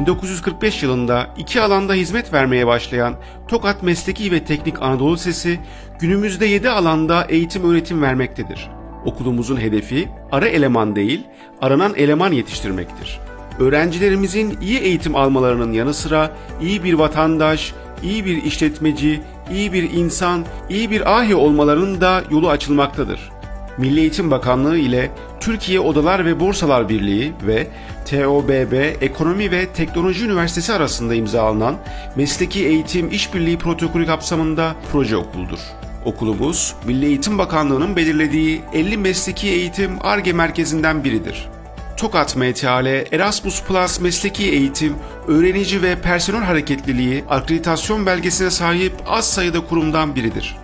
1945 yılında iki alanda hizmet vermeye başlayan Tokat Mesleki ve Teknik Anadolu Lisesi günümüzde 7 alanda eğitim öğretim vermektedir. Okulumuzun hedefi ara eleman değil, aranan eleman yetiştirmektir. Öğrencilerimizin iyi eğitim almalarının yanı sıra iyi bir vatandaş, iyi bir işletmeci, iyi bir insan, iyi bir ahi olmalarının da yolu açılmaktadır. Milli Eğitim Bakanlığı ile Türkiye Odalar ve Borsalar Birliği ve TOBB Ekonomi ve Teknoloji Üniversitesi arasında imzalanan Mesleki Eğitim İşbirliği Protokolü kapsamında proje okuldur. Okulumuz, Milli Eğitim Bakanlığı'nın belirlediği 50 mesleki eğitim ARGE merkezinden biridir. Tokat MTAL Erasmus Plus mesleki eğitim, öğrenici ve personel hareketliliği akreditasyon belgesine sahip az sayıda kurumdan biridir.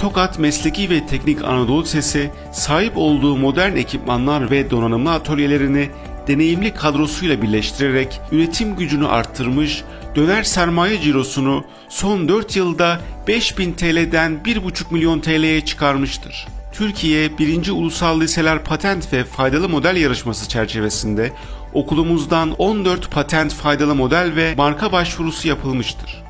Tokat Mesleki ve Teknik Anadolu Lisesi sahip olduğu modern ekipmanlar ve donanımlı atölyelerini deneyimli kadrosuyla birleştirerek üretim gücünü arttırmış, döner sermaye cirosunu son 4 yılda 5000 TL'den 1,5 milyon TL'ye çıkarmıştır. Türkiye 1. Ulusal Liseler Patent ve Faydalı Model Yarışması çerçevesinde okulumuzdan 14 patent faydalı model ve marka başvurusu yapılmıştır.